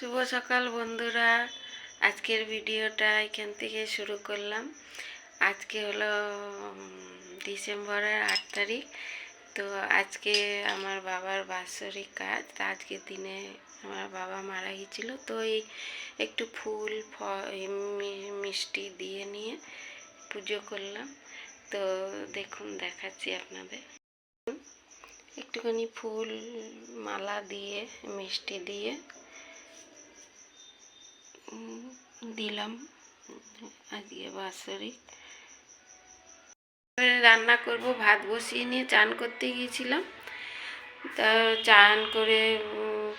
শুভ সকাল বন্ধুরা। আজকের ভিডিওটা এখান থেকে শুরু করলাম। আজকে হলো ডিসেম্বরের আট তারিখ। তো আজকে আমার বাবার বাৎসরিক কাজ। তা আজকের দিনে আমার বাবা মারা গিয়েছিল। তো এই একটু ফুল, ফ- মিষ্টি দিয়ে নিয়ে পুজো করলাম। তো দেখুন, দেখাচ্ছি আপনাদের। একটুখানি ফুল মালা দিয়ে, মিষ্টি দিয়ে দিলাম, আজকে বাৎসরিক রান্না করব, ভাত বসিয়ে নিয়ে চান করতে গিয়েছিলাম। তা চান করে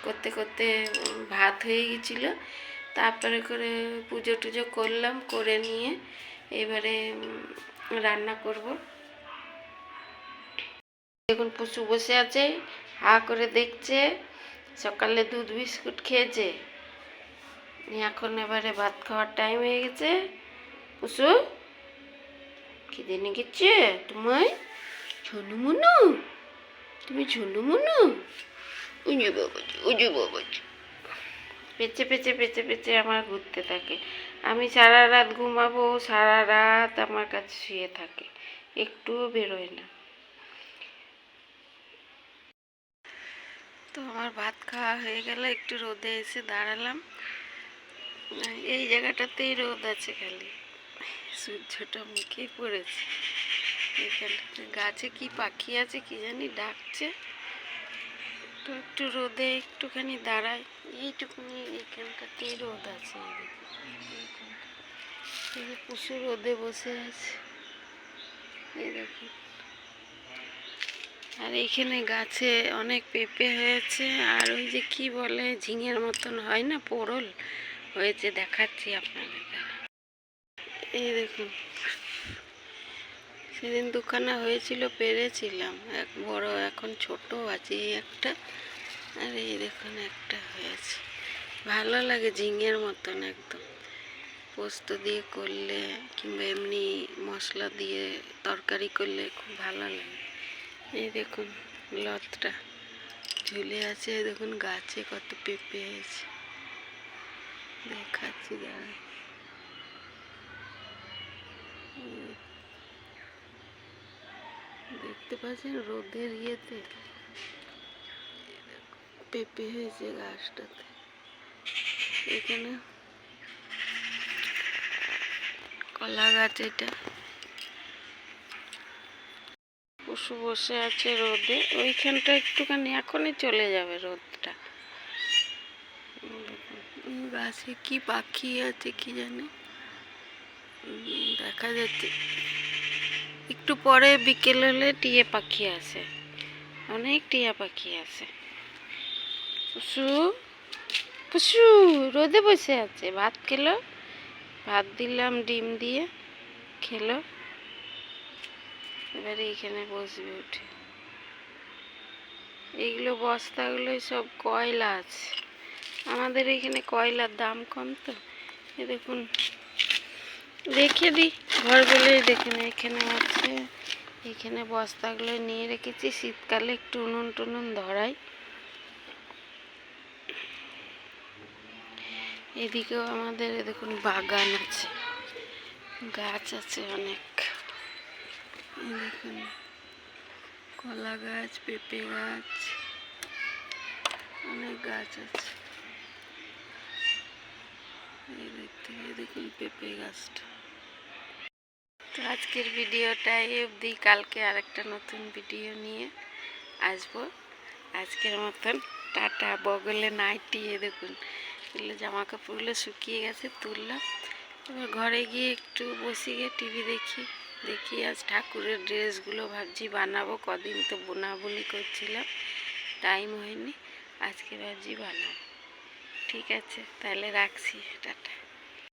করতে করতে ভাত হয়ে গেছিল তারপরে করে পুজো টুজো করলাম, করে নিয়ে এবারে রান্না করব। দেখুন পশু বসে আছে, হা করে দেখছে, সকালে দুধ বিস্কুট খেয়েছে। এখন এবারে ভাত খাওয়ার টাইম হয়ে গেছে। পুষু খিদে নিয়ে গেছে তোমায়? ঝুনু মুনু তুমি ঝুনু মুনু উজু বাবাজি উজু বাবাজি পেঁচে পেঁচে পেঁচে পেঁচে আমার ঘুরতে থাকে। আমি সারা রাত ঘুমাবো, সারা রাত আমার কাছে শুয়ে থাকে। একটুও বেরোয় না। তো আমার ভাত খাওয়া হয়ে গেল, একটু রোদে এসে দাঁড়ালাম। এই জায়গাটাতেই রোদ আছে খালি। সূর্যটা মুখেই পড়েছে। এখানটাতে গাছে কি পাখি আছে কি জানি ডাকছে। তো একটু রোদে একটুখানি দাঁড়াই। এইটুকুনি এখানটাতেই রোদ আছে এই যে পশু রোদে বসে আছে। এই দেখুন আর এখানে গাছে অনেক পেঁপে হয়েছে। আর ওই যে কি বলে, ঝিঙের মতন হয় না, পোড়ল? হয়েছে, দেখাচ্ছি আপনাদের এই দেখুন, সেদিন দুখানা হয়েছিল, পেরেছিলাম। এক বড়, এখন ছোট আছে এই একটা, আর এই দেখুন একটা হয়েছে। ভালো লাগে ঝিঙের মতন একদম। পোস্ত দিয়ে করলে কিংবা এমনি মশলা দিয়ে তরকারি করলে খুব ভালো লাগে। এই দেখুন লতটা ঝুলে আছে দেখুন গাছে কত পেঁপে হয়েছে। দেখাচ্ছি দাঁড়া দেখতে পাচ্ছেন রোদের ইয়েতে? পেঁপে হয়েছে গাছটাতে। এখানে কলা গাছ এটা। পশু বসে আছে রোদে। ওইখানটা একটুখানি এখনই চলে যাবে রোদটা। গাছে কি পাখি আছে কি জানি? দেখা যাচ্ছে। একটু পরে বিকেল হলে টিয়া পাখি আসে অনেক টিয়া পাখি আছে। পুষু পুষু রোদে বসে আছে। ভাত খেলো। ভাত দিলাম, ডিম দিয়ে খেলো। এবারে এখানে বসবে উঠে। এইগুলো বস্তাগুলোই সব কয়লা আছে। আমাদের এখানে কয়লার দাম কম তো? এ দেখুন রেখে দিই। ঘর বলেই দেখুন এখানে আছে, এখানে বস্তাগুলো নিয়ে রেখেছি। শীতকালে একটু উনুন টুনুন ধরাই। এদিকেও আমাদের দেখুন, বাগান আছে। গাছ আছে অনেক। দেখুন, কলা গাছ, পেঁপে গাছ, অনেক গাছ আছে। দেখুন পেঁপে গাছটা। তো আজকের ভিডিওটা অবধি, কালকে আরেকটা নতুন ভিডিও নিয়ে আসব। আজকের মতন টাটা, বগলে নাইটি, এ দেখুন, এগুলো জামা কাপড়গুলো শুকিয়ে গেছে, তুললাম। এবার ঘরে গিয়ে একটু বসে গিয়ে টিভি দেখি দেখি আজ ঠাকুরের ড্রেসগুলো ভাবছি বানাবো, কদিন তো বোনাবুনি করছিলাম, টাইম হয়নি, আজকে ভাবছি বানাবো। ঠিক আছে, তাহলে রাখছি, টাটা।